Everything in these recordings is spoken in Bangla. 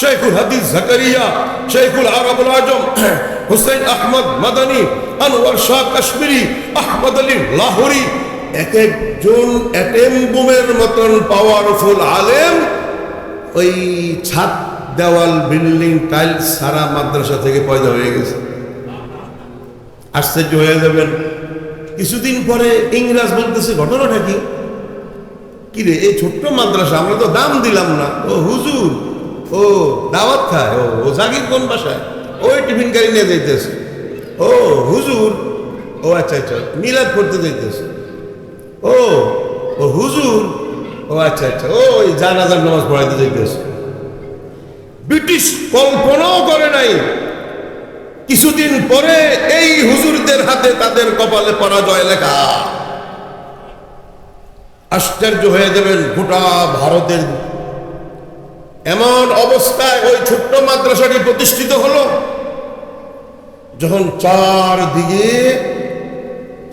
শেখুল হাদিস জাকারিয়া, শেখুল আরবুল আজম, হুসেন আহমদ মাদানী, আনোয়ার শাহ কাশ্মীরি, আহমদ আলী লাহোরি, এক একজন অ্যাটেম বোমের মতন পাওয়ারফুল আলেম ওই ছাদ দেওয়াল বিল্ডিং টাইলস সারা মাদ্রাসা থেকে পয়দা হয়ে গেছে। আশ্চর্য হয়ে যাবেন। কিছুদিন পরে ইংরাজ বলতেছে, ঘটনাটা কি? কি রে, এই ছোট্ট মাদ্রাসা, আমরা তো দাম দিলাম না। ও হুজুর ও, দাওয়াত খায়, ও জাগির কোন বাসায়? ওই টিফিন গাড়ি নিয়ে যাইতেছে। ও, হুজুর। ও আচ্ছা আচ্ছা মিলাদ করতে যাইতেছে। ও ও, হুজুর। ও আচ্ছা আচ্ছা ও ওই জানাজার নামাজ পড়াইতে যাইতেছে। ব্রিটিশ কল্পনাও করে নাই। কিছুদিন পরে এই হুজুরদের হাতে তাদের কপালে পরাজয় লেখা। আশ্চর্য হয়ে যাবেন, গোটা ভারতের এমন অবস্থায় ওই ছোট্ট মাদ্রাসাটি প্রতিষ্ঠিত হলো, যখন চারদিকে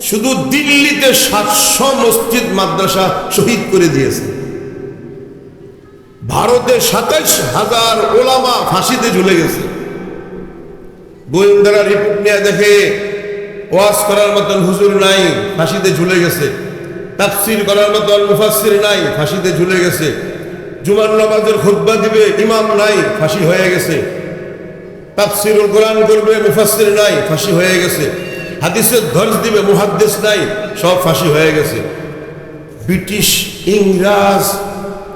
শুধু দিল্লিতে সাতশো মসজিদ মাদ্রাসা শহীদ করে দিয়েছে। ভারতে সাতাইশ হাজার ওলামা ফাঁসিতে ঝুলে গেছে। গোয়েন্দারা রিপোর্ট নিয়ে দেখে ওয়াজ করার মতন হুজুর নাই, ফাঁসিতে ঝুলে গেছে। তাফসির করার মতন মুফাসসির নাই, ফাঁসিতে ঝুলে গেছে। জুমার নামাজের খুতবা দিবে, ইমাম নাই, ফাঁসি হয়ে গেছে। তাফসিরুল কোরআন করবে মুফাসসির নাই, ফাঁসি হয়ে গেছে। হাদিসের ধর্জ দিবে, মুহাদ্দিস নাই, সব ফাঁসি হয়ে গেছে। ব্রিটিশ, ইংরাজ,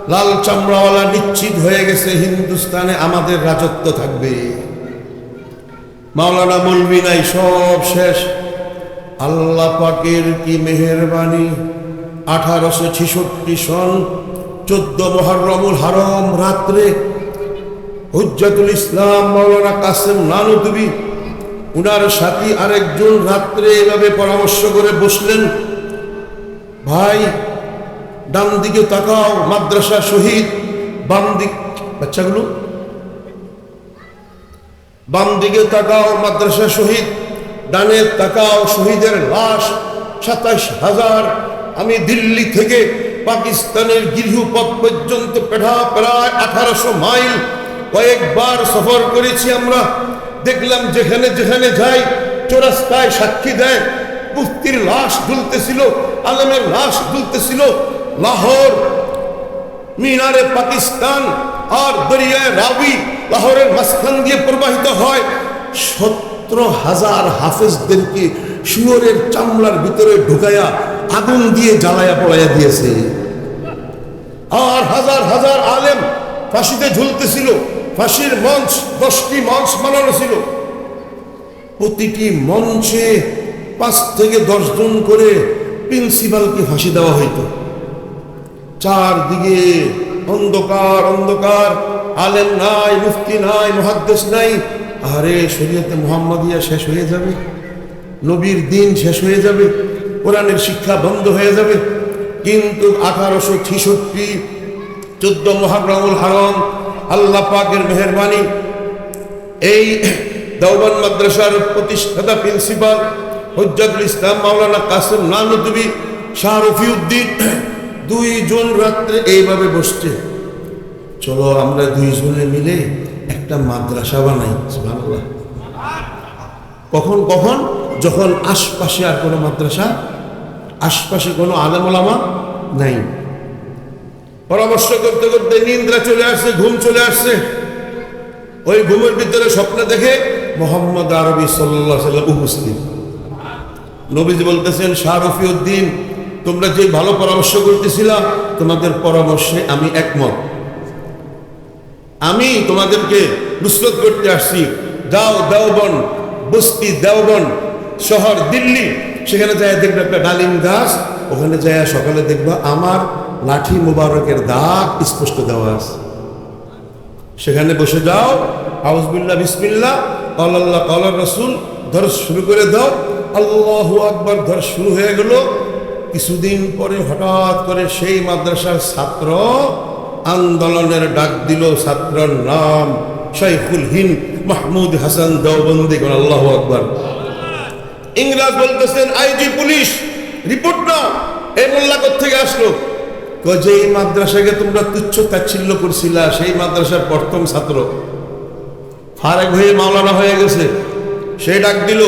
লাল চামড়াওয়ালা নিশ্চিত হয়ে গেছে, হিন্দুস্তানে আমাদের রাজত্ব থাকবে। মাওলানা মলবি নাই, সব শেষ। আল্লাহ পাকের কি মেহেরবানি? আঠারোশো ছেষট্টি সন চোদ্দ মহরমুল হারম রাত্রে হুজ্জাতুল ইসলাম মাওলানা কাসেম নানুতুবি উনার সাথী আরেকজন রাত্রে এভাবে পরামর্শ করে বসলেন, ভাই ডান দিকে তাকাও, মাদ্রাসা শহীদ বাম দিক বাচ্চাগুলো বাম দিকে তাকাও, মাদ্রাসা শহীদ, ডানে তাকাও, শহীদের লাশ সাতাশ হাজার, আমি দিল্লি থেকে পাকিস্তানের গৃহপথ পর্যন্ত পেঠা প্রায় আঠারোশো মাইল। কয়েকবার সফর করেছি আমরা। দেখলাম যেখানে যেখানে যাই, চোরাস্তায় সাক্ষী দেয়। মুফতির লাশ দুলতেছিল আলমের লাশ দুলতেছিল লাহোর মিনারে পাকিস্তান আর দরিয়ায় রাবি লাহোরের মাঝখান দিয়ে প্রবাহিত হয়। সতেরো হাজার হাফেজদেরকে শুয়োরের চামড়ার ভিতরে ঢুকায়া আগুন দিয়ে জ্বালায়া পড়াইয়া দিয়েছে। আর হাজার হাজার আলেম ফাঁসিতে ঝুলতেছিল। ফাঁসির মঞ্চ, দশটি মঞ্চ বানানো ছিল। প্রতিটি মঞ্চে পাঁচ থেকে দশজন করে প্রিন্সিপালকে ফাঁসি দেওয়া হইতো। চারদিকে অন্ধকার অন্ধকার। আলেম নাই, মুফতি নাই মহাদ্দেশ নাই। আরে, শরীয়তে মোহাম্মদিয়া শেষ হয়ে যাবে। নবীর দিন শেষ হয়ে যাবে। কোরআনের শিক্ষা বন্ধ হয়ে যাবে। কিন্তু আঠারোশো ছেষট্টি, চোদ্দ মহারমুল হারম, আল্লাহ পাকের মেহরবানি, এই দেওবান মাদ্রাসার প্রতিষ্ঠাতা প্রিন্সিপাল হজ্জাতুল ইসলাম মাওলানা কাসেম নানুদ্দিবি শাহ রফিউদ্দিন দুইজন রাত্রে এইভাবে বসছে। চলো আমরা দুইজনে মিলে একটা মাদ্রাসা বানাই বাংলা কখন কখন? যখন আশপাশে আর কোনো মাদ্রাসা আশপাশে কোনো আলেমলামা নাই। পরামর্শ করতে করতে নিন্দ্রা চলে আসছে, ঘুম চলে আসছে। ওই ঘুমের ভিতরে স্বপ্ন দেখে মোহাম্মদ আরবি সাল্লাহ সাল্লাম উপস্থিত। নবীজি বলতেছেন শাহ রফিউদ্দিন তোমরা যে ভালো পরামর্শ করতেছিলা, তোমাদের পরামর্শে আমি একমত। আমি তোমাদেরকে নুসরত করতে আসছি। দাও দেওবন বস্তি দেওবন শহর দিল্লি সেখানে যায় দেখবে একটা ডালিম গাছ, ওখানে যায় সকালে দেখবা আমার লাঠি মুবারকের দাগ স্পষ্ট দেওয়া আছে। সেখানে বসে যাও আউজবিল্লা বিসমিল্লা আল্লাহ আল্লাহ রসুল ধর শুরু করে দাও, আল্লাহু আকবার ধর শুরু হয়ে গেল। কিছুদিন পরে হঠাৎ করে সেই মাদ্রাসার ছাত্র আন্দোলনের ডাক দিল, ছাত্রর নাম শাইখুল হিন্দ মাহমুদ হাসান দেওবন্দি আল্লাহ আকবার। ইংরাজ বলতেছেন আইজি পুলিশ রিপোর্ট নাও এই মোল্লা থেকে আসলো কয় যে এই মাদ্রাসাকে তোমরা তুচ্ছ তাচ্ছিল্য করছিলা সেই মাদ্রাসার প্রথম ছাত্র ফারেক হয়ে মাওলানা হয়ে গেছে সে ডাক দিল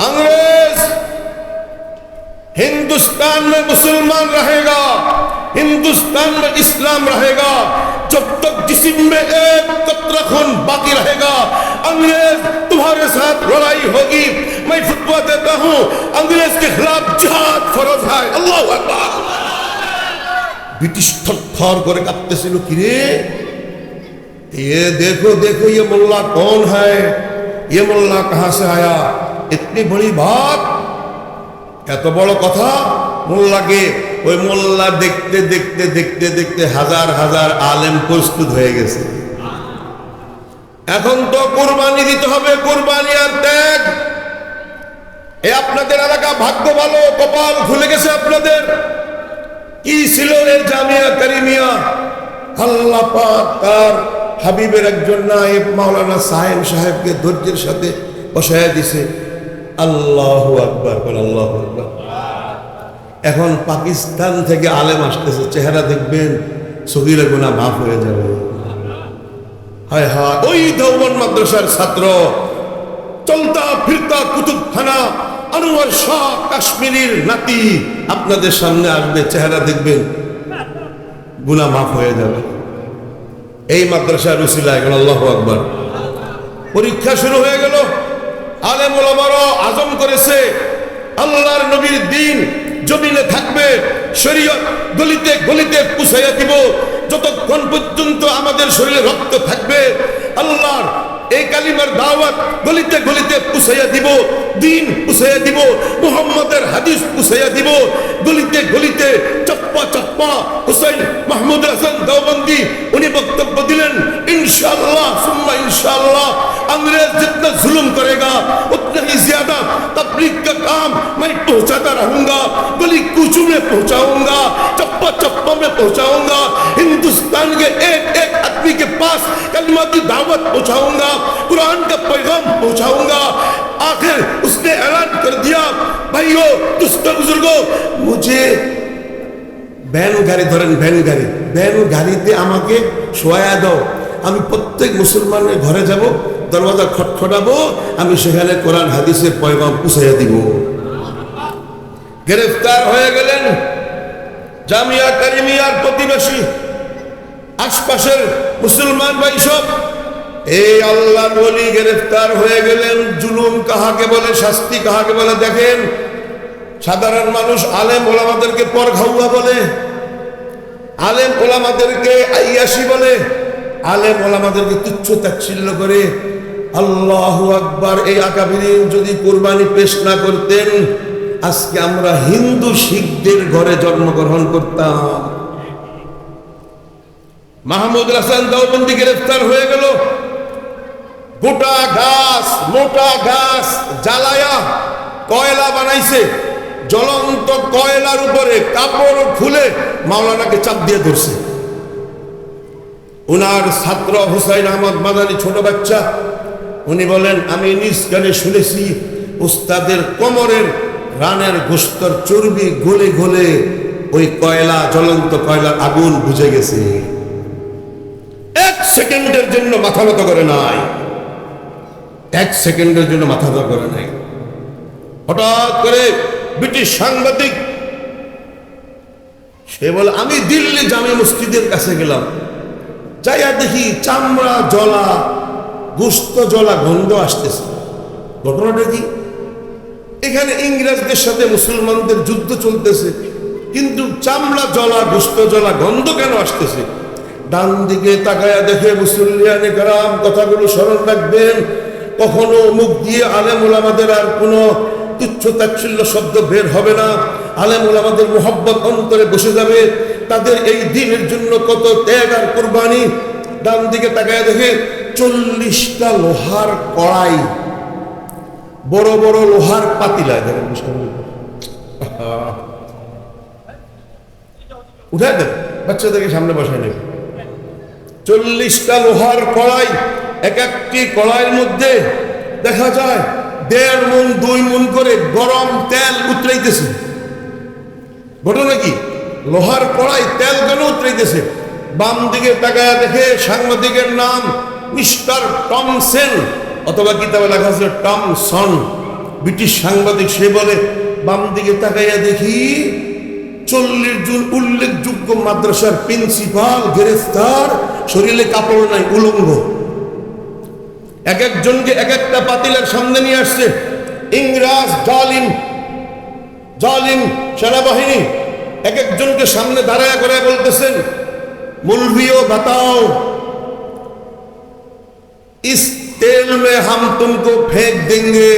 अंग्रेज हिंदुस्तान में मुसलमान रहेगा हिंदुस्तान में इस्लाम रहेगा जब तक जिस्म में एक कतरा खून बाकी रहेगा अंग्रेज तुम्हारे साथ लड़ाई होगी मैं फतवा देता हूं अंग्रेज के खिलाफ जिहाद फरोज है अल्लाह अकबर ब्रिटिश थर করে কাঁপতেছিল কিরে ये देखो देखो ये मुल्ला कौन है ये मुल्ला कहां से आया इतनी बड़ी बात এত বড় কথা মোল্লাকে ওই মোল্লা দেখতে দেখতে দেখতে দেখতে হাজার হাজার আলেম প্রস্তুত হয়ে গেছে। এখন তো কোরবানি দিতে হবে, কোরবানি আর ত্যাগ। এ আপনাদের এলাকা ভাগ্য ভালো, কপাল খুলে গেছে আপনাদের। কি ছিল এর জামিয়া কারিমিয়া? আল্লাহ পাক তার হাবিবের একজন নায়েব মাওলানা সাহেব সাহেবকে ধৈর্যের সাথে বসায় দিছে। আল্লাহ আকবার আল্লাহ আকবার। এখন পাকিস্তান থেকে আলেম আসতেছে, চেহারা দেখবেন সগিরা গুণা মাফ হয়ে যাবে। হায় হায়, ওই দেওবন মাদ্রাসার ছাত্র, চলতা ফিরতা কুতুবখানা, আনোয়ার শাহ কাশ্মীরির নাতি, আপনাদের সামনে আসবে, চেহারা দেখবেন গুনা মাফ হয়ে যাবে। এই মাদ্রাসার উসিলা এখন আল্লাহ আকবার। পরীক্ষা শুরু হয়ে গেল, আলেম ওলামারা আজম করেছে, আল্লাহর নবীর দিন জমিনে থাকবে, শরীয়ত গলিতে গলিতে পুষাইয়া দিব। যতক্ষণ পর্যন্ত আমাদের শরীরে রক্ত থাকবে, আল্লাহর এই কালিমার দাওয়াত গলিতে গলিতে পুষাইয়া দিব, দিন পুষাইয়া দিব। মুহাম্মদের पहुंचाऊंगा कुरान का पैगाम पहुंचाऊंगा आखिर उसने ऐलान कर दिया भाइयों दुष्ट बुजुर्गों मुझे ভ্যান গাড়ি ধরেন ভ্যান গাড়ি ভ্যান গাড়িতে আমাকে শোয়া দাও আমি প্রত্যেক মুসলমানের ঘরে যাব দরওয়াজা খটখটাবো আমি সেখানে কোরআন হাদিসের পয়গাম পুষাইয়া দিব গ্রেফতার হয়ে গেলেন জামিয়া কারিমিয়ার প্রতিবেশী আশপাশের মুসলমান ভাই সব এই আল্লাহ বলি গ্রেফতার হয়ে গেলেন। জুলুম কাহাকে বলে, শাস্তি কাহাকে বলে? দেখেন, সাধারণ মানুষ আলেম ওলামাদেরকে পর ঘাউয়া বলে, আলেম ওলামাদেরকে আইয়াসি বলে, আলেম ওলামাদেরকে তুচ্ছ তাচ্ছিল্য করে, আল্লাহ আকবার, এই আকাবিরিন যদি কোরবানি পেশ না করতেন, আজকে আমরা হিন্দু শিখদের ঘরে জন্মগ্রহণ করতাম। মাহমুদ হাসান দাওবন্দি গ্রেফতার হয়ে গেল। গোটা গাছ মোটা গাছ জ্বালায়া কয়লা বানাইছে। জ্বলন্ত কয়লার উপরে কাপড় খুলে মাওলানাকে চাপ দিয়ে ধরছে। উনার ছাত্র হুসাইন আহমদ মাদানি ছোট বাচ্চা, উনি বলেন, আমি নিজ কানে শুনেছি, উস্তাদের কোমরের রানের গোস্তর চর্বি গলে গলে ওই কয়লা, জ্বলন্ত কয়লার আগুন বুঝে গেছে। এক সেকেন্ডের জন্য মাথা নত করে নাই। এক সেকেন্ডের জন্য মাথা নত করে নাই। হঠাৎ করে ব্রিটিশ সাংবাদিক, সে বলে, আমি দিল্লি জামে মসজিদের কাছে গেলাম। যাইয়া দেখি চামড়া জলা, গুস্ত জলা গন্ধ আসতেছে। ঘটনাটা কি? এখানে ইংরেজদের সাথে মুসলমানদের যুদ্ধ চলতেছে, কিন্তু চামড়া জলা, গোস্ত জলা গন্ধ কেন আসতেছে? ডান দিকে তাকায়া দেখে মুসলিয়ানে কথাগুলো স্মরণ রাখবেন। কখনো মুখ দিয়ে আলেম ওলামাদের আর কোনো তুচ্ছ তাচ্ছিল্য শব্দ বের হবে না। আলেম ওলামাদের মোহব্বত অন্তরে বসে যাবে। তাদের এই দিনের জন্য কত ত্যাগ আর কোরবানি। ডান দিকে তাকায় দেখে চল্লিশটা লোহার কড়াই। বড় বড় লোহার পাতিলা। দেখেন উঠে দেন। বাচ্চাদেরকে সামনে বসায় নেবে। চল্লিশটা লোহার কড়াই। এক একটি কড়াইয়ের মধ্যে দেখা যায় দেড় মন দুই মন করে গরম তেল উতরাইতেছে। ঘটনা কি? লোহার কড়াই তেল কেন উতরাইতেছে? বাম দিকে তাকায়া দেখে সাংবাদিকের নাম মিস্টার টমসেন অথবা কিতাবে লেখা আছে টমসন। ব্রিটিশ সাংবাদিক সে বলে বাম দিকে তাকাইয়া দেখি চল্লিশ জন উল্লেখযোগ্য মাদ্রাসার প্রিন্সিপাল গ্রেফতার শরীরে কাপড় নাই, উলঙ্গ। এক একজনকে এক একটা পাতিলের সামনে নিয়ে আসছে। ইংরাজ, জালিম জালিম সেনাবাহিনী এক একজনকে সামনে দাঁড়ায় করে বলতেছেন, মুলভিও, বাতাও, ইস তেল মে হাম তুমকো ফেক দেঙ্গে।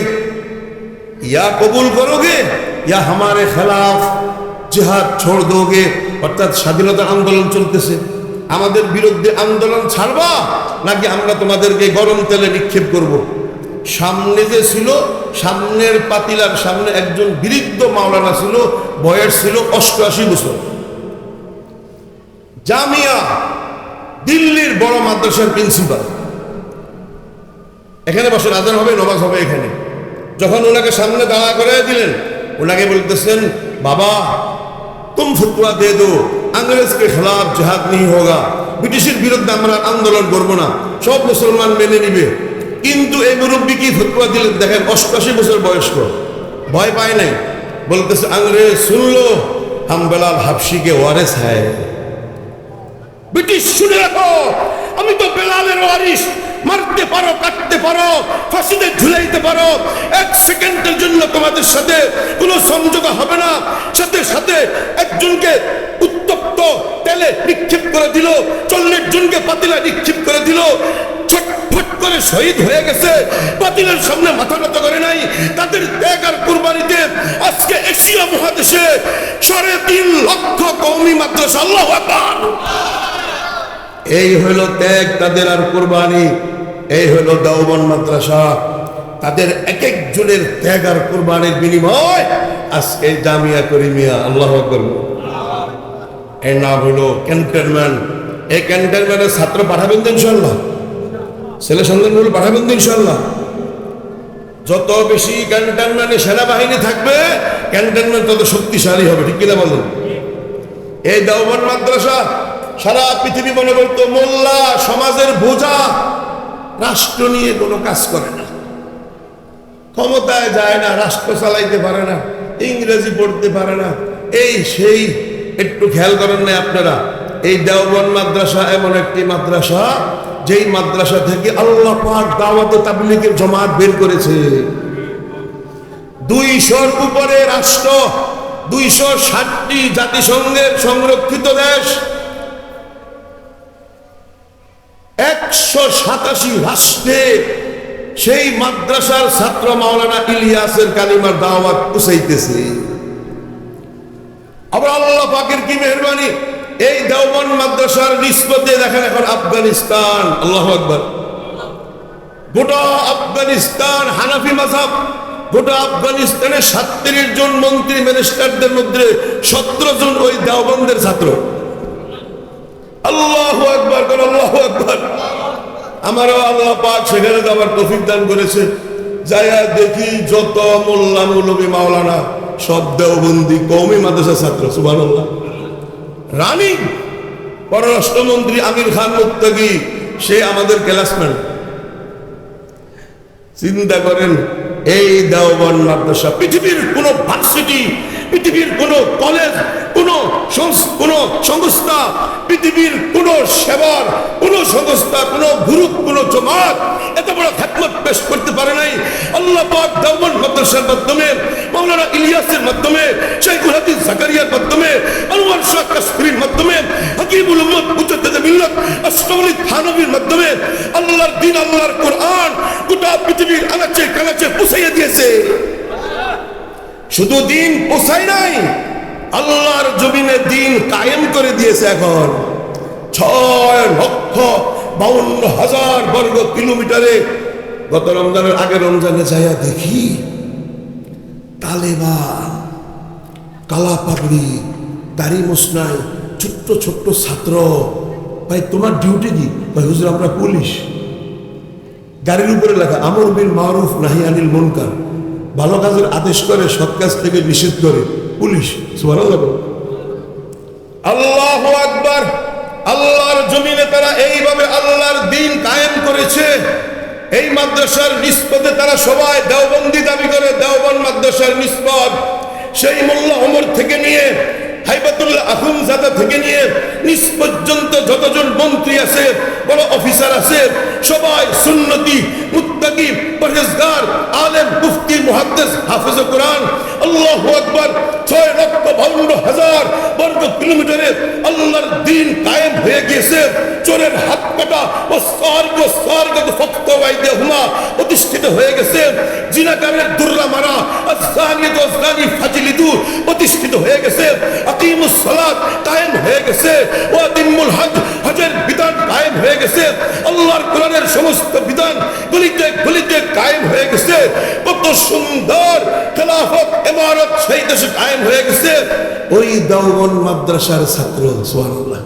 ইয়া কবুল করোগে, ইয়া হামারে খেলাফ, জিহাদ ছোড় দোগে। অর্থাৎ স্বাধীনতা আন্দোলন চলতেছে। আমাদের বিরুদ্ধে আন্দোলন ছাড়বা, নাকি আমরা তোমাদেরকে গরম তেলে নিক্ষেপ করব। সামনে যে ছিল, সামনের পাতিলার সামনে একজন বৃদ্ধ মাওলানা ছিল, বয়স ছিল অষ্টআশি বছর। জামিয়া, দিল্লির বড় মাদ্রাসার প্রিন্সিপাল। এখানে বসে আজান হবে, নমাজ হবে এখানে। যখন ওনাকে সামনে দাঁড়া করে দিলেন, ওনাকে বলতেছেন, বাবা তুম ফতুয়া দে দো अंग्रेज के खिलाफ जिहाद नहीं होगा ব্রিটিশের বিরুদ্ধে আমরা আন্দোলন করব না সব মুসলমান মেনে নিবে কিন্তু এই মুরব্বী কি ফতুয়া দিলেন দেখেন অষ্টাশি বছর বয়স্ক ভয় পায় নাই বলতেছে আংরেজ শুনলো হাম বেলাল হাফসিকে ওয়ারেস হ্যায় ব্রিটিশ শুনে রাখো আমি তো বেলালের ওয়ারিস মারতে পারো, কাটতে পারো, ফাঁসিতে ঝুলাইতে পারো। এক সেকেন্ডের জন্য তোমাদের সাথে কোনো সংযোগ হবে না। সাথে সাথে একজনকে উত্তপ্ত তেলে নিক্ষেপ করে দিল, চল্লিশ জনকে পাতিলা নিক্ষেপ করে দিল। করে শহীদ হয়ে গেছে। বাতিলের সামনে মাথা নত করে নাই। তাদের ত্যাগ আর কুরবানিতে আজকে এশিয়া মহাদেশে সাড়ে তিন লক্ষ কৌমি মাদ্রাসা। আল্লাহ এই হলো ত্যাগ, তাদের আর কোরবানি। এই হলো দাওবন মাদ্রাসা। তাদের এক একজনের ত্যাগ আর কোরবানির বিনিময় আজকে জামিয়া করিমিয়া, আল্লাহ আকবর। এর নাম হলো ক্যান্টনমেন্ট। এই ক্যান্টনমেন্টের ছাত্র পাঠাবেন তো ইনশাল্লাহ ছেলে সন্তানগুলো পাঠাবেন তো ইনশাল্লাহ যত বেশি ক্যান্টনমেন্টে সেনাবাহিনী থাকবে, ক্যান্টনমেন্ট তত শক্তিশালী হবে, ঠিক কিনা বলুন? এই দেওবন মাদ্রাসা সারা পৃথিবী মনে করতো মোল্লা, সমাজের বোঝা, রাষ্ট্র নিয়ে কোনো কাজ করে না। ক্ষমতায় যায় না, রাষ্ট্র চালাইতে পারে না, ইংরেজি পড়তে পারে না। এই সেই, একটু খেয়াল করেন না আপনারা, এই দেওবন মাদ্রাসা এমন একটি মাদ্রাসা, যেই মাদ্রাসা থেকে আল্লাহ পাক দাওয়াত তাবলীগের জমাত বের করেছে। দুইশোর উপরে রাষ্ট্র, দুইশো ষাটটি জাতিসংঘের সংরক্ষিত দেশ একশো সাতাশি রাষ্ট্রে সেই মাদ্রাসার ছাত্র মাওলানা ইলিয়াসের কালিমার দাওয়াত পুষাইতেছে আবার আল্লাহ পাকের কি মেহরবানি? এই দেওবন মাদ্রাসার নিষ্পত্তি দেখেন এখন আফগানিস্তান। আল্লাহ আকবর। গোটা আফগানিস্তান হানাফি মাসাব গোটা আফগানিস্তানের সাতত্রিশ জন মন্ত্রী, মিনিস্টারদের মধ্যে সতেরো জন ওই দেওবন্দের ছাত্র। পররাষ্ট্রমন্ত্রী আমির খান মুক্তাগি সে আমাদের ক্লাসমেট চিন্তা করেন, এই দেওবন মাদ্রাসা পৃথিবীর কোন ভার্সিটি, পৃথিবীর কোন কলেজ কোন সংস- সংস্থা, পৃথিবীর কোন সেবার, কোন সংস্থা, কোন গ্রুপ কোন জমাত এত বড় খ্যাতমত পেশ করতে পারে নাই। আল্লাহ পাক দেওবন মাদ্রাসার মাধ্যমে, মাওলানা ইলিয়াসের মাধ্যমে শেখুল হাদিস জাকারিয়ার মাধ্যমে, আনোয়ার শাহ কাশ্মীর মাধ্যমে হাকিবুল উম্মত মুজাদ্দিদ মিল্লাত আশরাফুল থানবীর মাধ্যমে আল্লাহর দিন, আল্লাহর কোরআন গোটা পৃথিবীর আনাচে কানাচে পৌঁছাইয়া দিয়েছে। শুধু দিন পোষায় নাই আল্লাহর জমিনে দিন কায়েম করে দিয়েছে এখন। ছয় লক্ষ বাউন্ন হাজার বর্গ কিলোমিটারে গত রমজানের আগে রমজানে যাইয়া দেখি তালেবান কালা পাগড়ি দাড়ি মোসনাই ছোট্ট ছোট্ট ছাত্র। ভাই, তোমার ডিউটি কি? ভাই, হুজুর, আমরা পুলিশ। গাড়ির উপরে লেখা, আমর বিল মারুফ নাহি আনিল মুনকার। ভালো কাজের আদেশ করে, সৎ কাজ থেকে নিষেধ করে। পুলিশ আল্লাহ আকবার। আল্লাহর জমিনে তারা এইভাবে আল্লাহর দিন কায়েম করেছে। এই মাদ্রাসার নিষ্পদে তারা সবাই দেওবন্দি দাবি করে দেওবন মাদ্রাসার নিষ্পদ। সেই মোল্লা ওমর থেকে নিয়ে যতজন মন্ত্রী আছে, বড় অফিসার আছে, সবাই সুন্নতি মুত্তাকি, পরহেজগার, আলেম, মুফতি, মুহাদ্দিস, হাফেজ কোরআন, আল্লাহু আকবার, ছয় লক্ষ বাউন্ন হাজার বর্গ কিলোমিটারে আল্লাহর দিন কায়েম হয়ে গিয়েছে। চোরের হাত কাটা ও স্বর্গ স্বর্গ ফক্ত বাইদে হুমা প্রতিষ্ঠিত হয়ে গেছে। জিনাকারের দুর্রা মারা আসানি ফাজিলিদু প্রতিষ্ঠিত হয়ে গেছে। আকিমুস সালাত ওই দাউবন মাদ্রাসার ছাত্র, সুবহানাল্লাহ।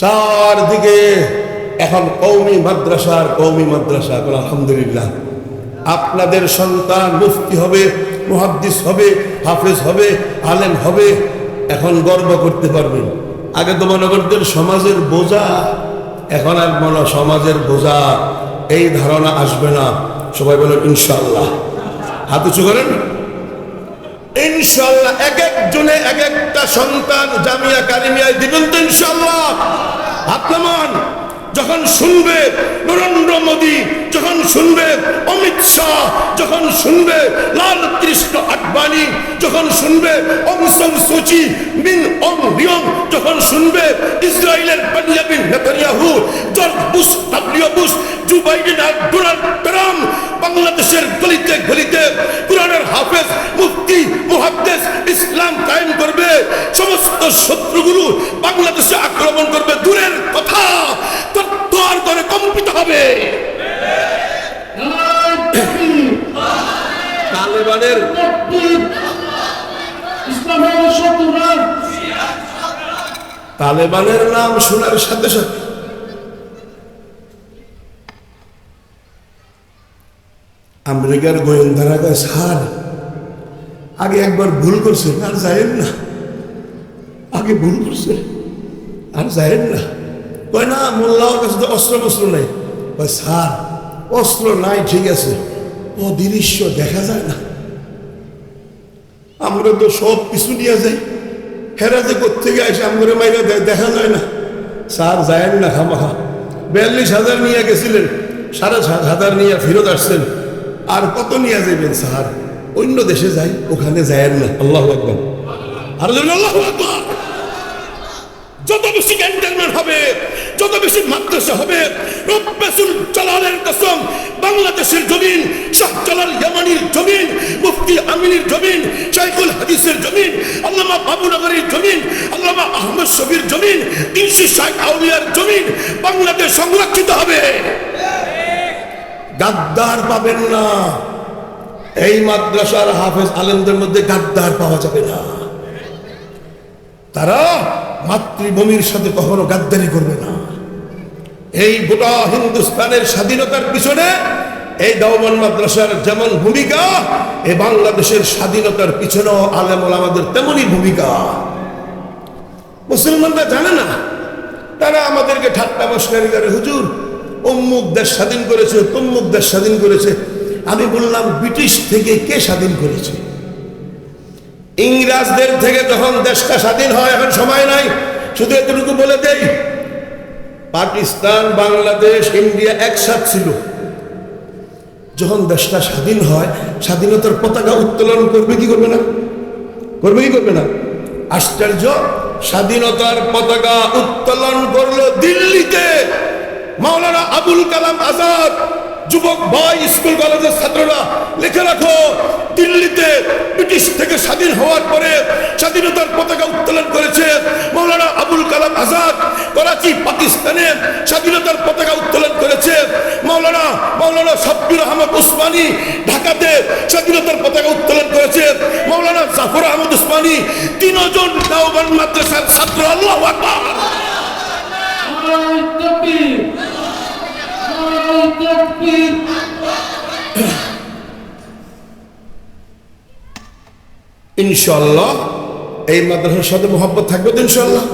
চারদিকে এখন কৌমি মাদ্রাসার কৌমি মাদ্রাসা বলে আলহামদুলিল্লাহ। আপনাদের সন্তান মুফতি হবে, মুহাদ্দিস হবে, হাফেজ হবে, আলেম হবে, এখন গর্ব করতে পারবেন। আগে তো মনে করতেন সমাজের বোঝা, এখন আর মনে সমাজের বোঝা, এই ধারণা আসবে না। সবাই বলেন ইনশাল্লাহ হাত উঁচু করেন। ইনশাল্লাহ এক একজনে এক একটা সন্তান জামিয়া কালিমিয়ায় দিবেন তো ইনশাল্লাহ। আপনামান যখন শুনবে নরেন্দ্র মোদী, যখন শুনবে অমিত শাহ, যখন শুনবে লাল কৃষ্ণ আডবাণী, যখন শুনবে অং সং সুচি, মিন অং রিয়ং যখন শুনবে ইসরায়েলের পাঞ্জাবিন Netanyahu, George Bush, W Bush, Joe Biden আর ডোনাল্ড ট্রাম্প, বাংলাদেশের গলিতে গলিতে তালেবানের নাম শোনার সাথে সাথে আমেরিকার গোয়েন্দারা কয়, স্যার, আগে একবার ভুল করছেন, আর যায়েন না। আগে ভুল করছে আর যায়েন না। কয়, না, মোল্লার কাছে তো অস্ত্র বস্ত্র নাই। কয়, স্যার, অস্ত্র নাই, ঠিক আছে, অদৃশ্য দেখা যায় না। আমরা তো সব কিছু নিয়ে যাই। হেরা যে কোথেকে আসে আমাদের মাইরা দেখা যায় না। স্যার যায়েন না, খামাখা। বিয়াল্লিশ হাজার নিয়ে গেছিলেন, সাড়ে সাত হাজার নিয়ে ফেরত আসছেন। আর কত নিয়ে যাবেন স্যার? অন্য দেশে যাই, ওখানে যায়েন না। আল্লাহ আকবর। আর আল্লাহু যত বেশি ক্যান্টনমেন্ট হবে, যত বেশি মাদ্রাসা হবে জালালের কসম, বাংলাদেশের জমিন, শাহ জালাল ইয়ামানির জমিন, মুফতি আমিনের জমিন, শাইখুল হাদিসের জমিন আল্লামা বাবুনগরের জমিন, আল্লামা আহমদ শফির জমিন তিনশি শাহ আউলিয়ার জমিন বাংলাদেশ সংরক্ষিত হবে। গাদ্দার পাবেন না। এই মাদ্রাসার হাফেজ আলেমদের মধ্যে গাদ্দার পাওয়া যাবে না। তারা মাতৃভূমির সাথে কখনো গাদ্দারি করবে না। এই গোটা হিন্দুস্তানের স্বাধীনতার পিছনে এই দাওমান মাদ্রাসার যেমন ভূমিকা, এই বাংলাদেশের স্বাধীনতার পিছনেও আলেমল আমাদের তেমনই ভূমিকা। মুসলমানরা জানে না, তারা আমাদেরকে ঠাট্টা মস্কারি করে, হুজুর, অমুক দেশ স্বাধীন করেছে, তমুক দেশ স্বাধীন করেছে। আমি বললাম, ব্রিটিশ থেকে কে স্বাধীন করেছে? ইংরাজদের থেকে যখন দেশটা স্বাধীন হয়, এখন সময় নাই, শুধু এতটুকু বলে দেই, পাকিস্তান, বাংলাদেশ, ইন্ডিয়া একসাথ ছিল। যখন দেশটা স্বাধীন হয়, স্বাধীনতার পতাকা উত্তোলন করবে কি করবে না? করবে কি করবে না? আশ্চর্য, স্বাধীনতার পতাকা উত্তোলন করল দিল্লিতে। মাওলানা আবুল কালাম আজাদ, যুবক ভাই, স্কুল কলেজের ছাত্ররা, লিখে রাখো, দিল্লিতে ব্রিটিশ থেকে স্বাধীন হওয়ার পরে স্বাধীনতার পতাকা উত্তোলন করেছে মৌলানা আবুল কালাম আজাদ, করাচি, পাকিস্তানে মৌলানা সাব্বির আহমদ উসমানী ঢাকাতে স্বাধীনতার পতাকা উত্তোলন করেছেন মৌলানা জাফর আহমদ উসমানী তিনজন দাওবান মাদ্রাসার ছাত্র, আল্লাহ আকবার। ইনশাল্লাহ এই মাদ্রাসার সাথে মোহাব্বত থাকবে তো ইনশাল্লাহ